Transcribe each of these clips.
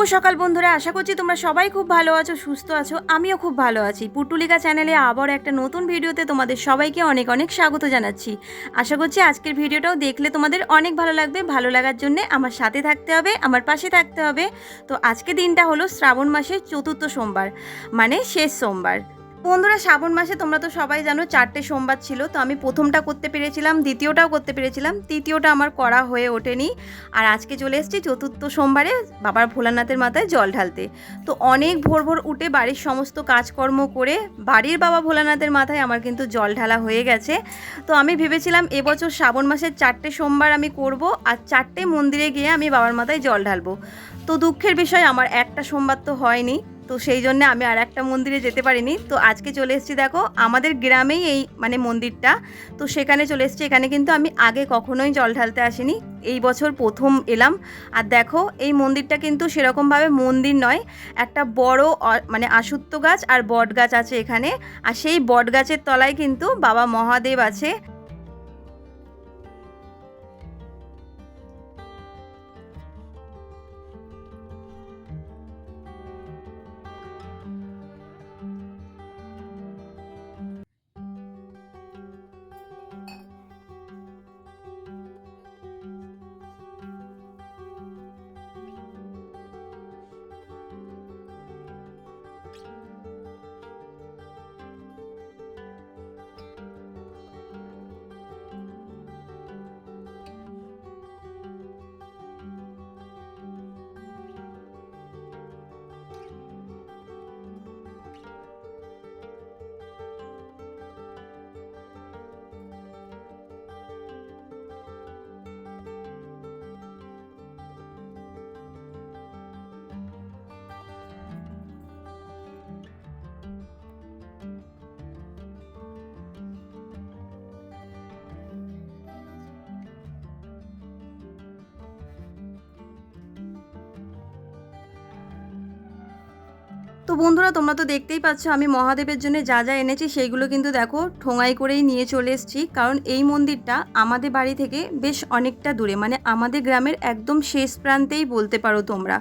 ও সকাল বন্ধুরা, আশা করছি তোমরা সবাই খুব ভালো আছো, সুস্থ আছো, আমিও খুব ভালো আছি। পুটুলিকা চ্যানেলে আবার একটা নতুন ভিডিওতে তোমাদের সবাইকে অনেক অনেক স্বাগত জানাচ্ছি। আশা করছি আজকের ভিডিওটাও দেখলে তোমাদের অনেক ভালো লাগবে, ভালো লাগার জন্য আমার সাথে থাকতে হবে, আমার পাশে থাকতে হবে। তো আজকে দিনটা হলো শ্রাবণ মাসের চতুর্থ সোমবার মানে শেষ সোমবার। বন্ধুরা, শ্রাবণ মাসে তোমরা তো সবাই জানো চারটে সোমবার ছিল, তো আমি প্রথমটা করতে পেরেছিলাম, দ্বিতীয়টাও করতে পেরেছিলাম, তৃতীয়টা আমার করা হয়ে ওঠেনি। আর আজকে চলে এসেছি চতুর্থ সোমবারে বাবার ভোলানাথের মাথায় জল ঢালতে। তো অনেক ভোর ভোর উঠে বাড়ির সমস্ত কাজকর্ম করে বাড়ির বাবা ভোলানাথের মাথায় আমার কিন্তু জল ঢালা হয়ে গেছে। তো আমি ভেবেছিলাম এবছর শ্রাবণ মাসের চারটে সোমবার আমি করব আর চারটে মন্দিরে গিয়ে আমি বাবার মাথায় জল ঢালবো। তো দুঃখের বিষয়, আমার একটা সোমবার তো হয়নি। তো সেই জন্য আমি আর একটা মন্দিরে যেতে পারিনি। তো আজকে চলে এসেছি দেখো, আমাদের গ্রামেই এই মানে মন্দিরটা। তো সেখানে চলে এসেছি, এখানে কিন্তু আমি আগে কখনোই জল ঢালতে আসিনি। এই বছর প্রথম এলাম। আর দেখো, এই মন্দিরটা কিন্তু সেরকমভাবে মন্দির নয়, একটা বড় মানে আশুত্ব গাছ আর বট গাছ আছে এখানে। আর সেই বট গাছের তলায় কিন্তু বাবা মহাদেব আছে। তো বন্ধুরা, তোমরা তো দেখতেই পাচ্ছ, আমি মহাদেবের জন্য যা যা এনেছি সেইগুলো কিন্তু দেখো ঠোঙাই করেই নিয়ে চলে এসেছি। কারণ এই মন্দিরটা আমাদের বাড়ি থেকে বেশ অনেকটা দূরে মানে আমাদের গ্রামের একদম শেষ প্রান্তেই বলতে পারো তোমরা।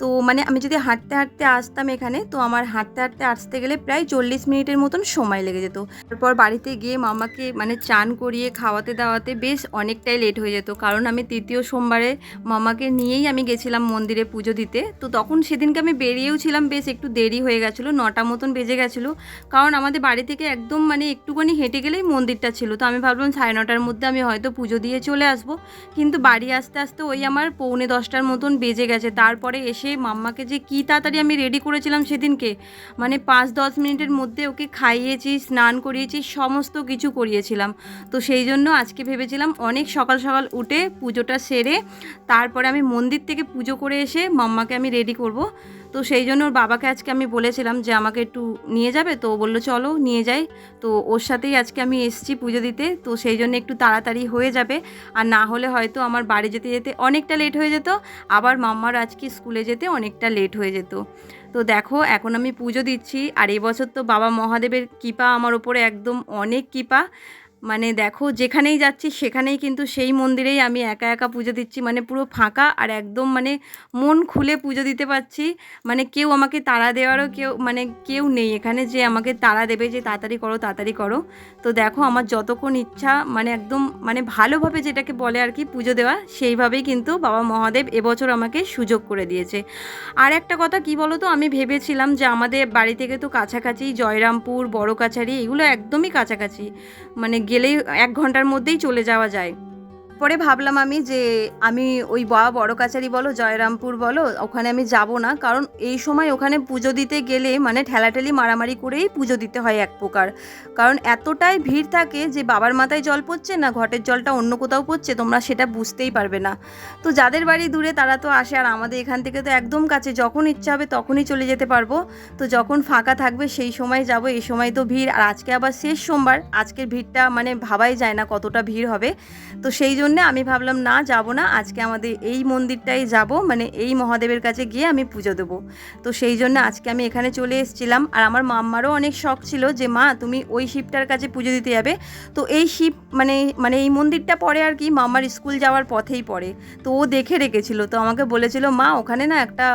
তো মানে আমি যদি হাঁটতে হাঁটতে আসতাম এখানে, তো আমার হাঁটতে হাঁটতে আসতে গেলে প্রায় চল্লিশ মিনিটের মতন সময় লেগে যেত। তারপর বাড়িতে গিয়ে মামাকে মানে চান করিয়ে খাওয়াতে, দাওয়াতে বেশ অনেকটাই লেট হয়ে যেত। কারণ আমি তৃতীয় সোমবারে মামাকে নিয়েই আমি গেছিলাম মন্দিরে পুজো দিতে। তো তখন সেদিনকে আমি বেরিয়েও ছিলাম, বেশ একটু দেরি হয়ে গেছিল, নটা মতন বেজে গেছিল। কারণ আমাদের বাড়ি থেকে একদম মানে একটুখানি হেঁটে গেলেই মন্দিরটা ছিল। তো আমি ভাবলাম সাড়ে নটার মধ্যে আমি হয়তো পুজো দিয়ে চলে আসব। কিন্তু বাড়ি আসতে আসতে ওই আমার পৌনে দশটার মতন বেজে গেছে। তারপরে এসে মাম্মাকে যে কী তাড়াতাড়ি আমি রেডি করেছিলাম সেদিনকে। মানে পাঁচ দশ মিনিটের মধ্যে ওকে খাইয়েছি, স্নান করিয়েছি, সমস্ত কিছু করিয়েছিলাম। তো সেই জন্য আজকে ভেবেছিলাম অনেক সকাল সকাল উঠে পুজোটা সেরে তারপরে আমি মন্দির থেকে পুজো করে এসে মাম্মাকে আমি রেডি করব। তো সেই জন্য ওর বাবাকে আজকে আমি বলেছিলাম যে আমাকে একটু নিয়ে যাবে, তো বলল, চলো নিয়ে যাই। তো ওর সাথেই আজকে আমি এসেছি পুজো দিতে, তো সেই জন্য একটু তাড়াতাড়ি হয়ে যাবে। আর না হলে হয়তো আমার বাড়ি যেতে যেতে অনেকটা লেট হয়ে যেত, আবার মাম্মার আজকে স্কুলে যেতে অনেকটা লেট হয়ে যেত। তো দেখো, এখন আমি পুজো দিচ্ছি, আর এবছর তো বাবা মহাদেবের কৃপা আমার ওপরে একদম অনেক কৃপা। মানে দেখো যেখানেই যাচ্ছি সেখানেই কিন্তু সেই মন্দিরেই আমি একা একা পুজো দিচ্ছি। মানে পুরো ফাঁকা আর একদম মানে মন খুলে পুজো দিতে পারছি। মানে কেউ আমাকে তাড়া দেওয়ারও কেউ মানে কেউ নেই এখানে যে আমাকে তাড়া দেবে যে তাড়াতাড়ি করো তাড়াতাড়ি করো। তো দেখো আমার যতক্ষণ ইচ্ছা মানে একদম মানে ভালোভাবে যেটাকে বলে আর কি পুজো দেওয়া, সেইভাবেই কিন্তু বাবা মহাদেব এবছর আমাকে সুযোগ করে দিয়েছে। আর একটা কথা কি বলো তো আমি ভেবেছিলাম যে আমাদের বাড়ি থেকে তো কাছাকাছি জয়রামপুর বড় কাছারি এগুলো একদমই কাছাকাছি। মানে গেলেই এক ঘণ্টার মধ্যেই চলে যাওয়া যায়। পরে ভাবলাম আমি যে আমি ওই বাবা বড় কাছারি বলো, জয়রামপুর বলো, ওখানে আমি যাব না। কারণ এই সময় ওখানে পুজো দিতে গেলে মানে ঠেলাঠেলি মারামারি করেই পুজো দিতে হয় এক প্রকার। কারণ এতটাই ভিড় থাকে যে বাবার মাথায় জল পড়ছে না ঘটের জলটা অন্য কোথাও পড়ছে, তোমরা সেটা বুঝতেই পারবে না। তো যাদের বাড়ি দূরে তারা তো আসে, আর আমাদের এখান থেকে তো একদম কাছে, যখন ইচ্ছা হবে তখনই চলে যেতে পারব। তো যখন ফাঁকা থাকবে সেই সময় যাব, এই সময় তো ভিড়। আর আজকে আবার শেষ সোমবার, আজকের ভিড়টা মানে ভাবাই যায় না কতটা ভিড় হবে। তো সেই জন্য জন্য আমি ভাবলাম, না, যাব না। আজকে আমাদের এই মন্দিরটাই যাব। মানে এই মহাদেবের কাছে গিয়ে আমি পুজো দেবো। তো সেই জন্য আজকে আমি এখানে চলে এসেছিলাম। আর আমার মাম্মারও অনেক শখ ছিল যে, মা, তুমি ওই শিবটার কাছে পুজো দিতে যাবে। তো এই শিব মানে মানে এই মন্দিরটা পড়ে আর কি মাম্মার স্কুল যাওয়ার পথেই পড়ে। তো ও দেখে রেখেছিল। তো আমাকে বলেছিল, মা, ওখানে না একটা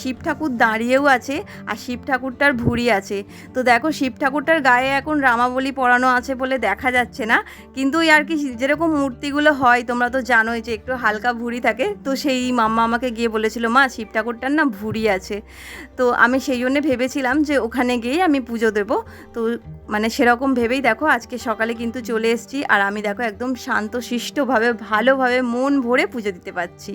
শিব ঠাকুর দাঁড়িয়েও আছে, আর শিব ঠাকুরটার ভুঁড়ি আছে। তো দেখো, শিব ঠাকুরটার গায়ে এখন রামাবলী পরানো আছে বলে দেখা যাচ্ছে না। কিন্তু ওই আর কি যেরকম মূর্তিগুলো হয় তোমরা তো জানোই যে একটু হালকা ভুঁড়ি থাকে। তো সেই মাম্মা আমাকে গিয়ে বলেছিল, মা শিব ঠাকুরটার না ভুঁড়ি আছে। তো আমি সেই জন্যে ভেবেছিলাম যে ওখানে গিয়েই আমি পুজো দেবো। তো মানে সেরকম ভেবেই দেখো, আজকে সকালে কিন্তু চলে এসেছি। আর আমি দেখো, একদম শান্ত শিষ্টভাবে ভালোভাবে মন ভরে পুজো দিতে পারছি।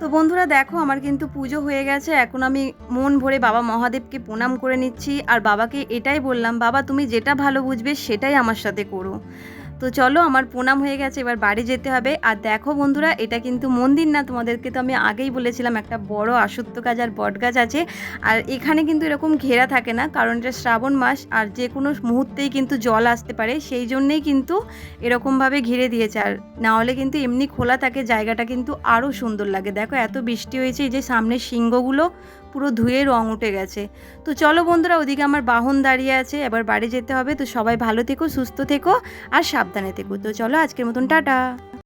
তো বন্ধুরা দেখো, আমার কিন্তু পুজো হয়ে গেছে। এখন আমি মন ভরে বাবা মহাদেবকে প্রণাম করে নিচ্ছি। আর বাবাকে এটাই বললাম, বাবা, তুমি যেটা ভালো বুঝবে, সেটাই আমার সাথে করো। তো চলো, আমার প্রণাম হয়ে গেছে, এবার বাড়ি যেতে হবে। আর দেখো বন্ধুরা, এটা কিন্তু মন্দির না, তোমাদেরকে তো আমি আগেই বলেছিলাম, একটা বড় আসত্য গাছ আর বট গাছ আছে। আর এখানে কিন্তু এরকম ঘেরা থাকে না, কারণ এটা শ্রাবণ মাস, আর যে কোনো মুহূর্তেই কিন্তু জল আসতে পারে, সেই জন্যেই কিন্তু এরকমভাবে ঘিরে দিয়েছে। আর না হলে কিন্তু এমনি খোলা থাকে, জায়গাটা কিন্তু আরও সুন্দর লাগে। দেখো, এত বৃষ্টি হয়েছে, এই যে সামনের সিংহগুলো পুরো ধুয়ে রং উঠে গেছে। তো চলো বন্ধুরা, ওদিকে আমার বাহন দাঁড়িয়ে আছে, এবার বাড়ি যেতে হবে। তো সবাই ভালো থেকো, সুস্থ থেকো, আর সাবধানে থেকো। তো চলো আজকের মতন, টাটা।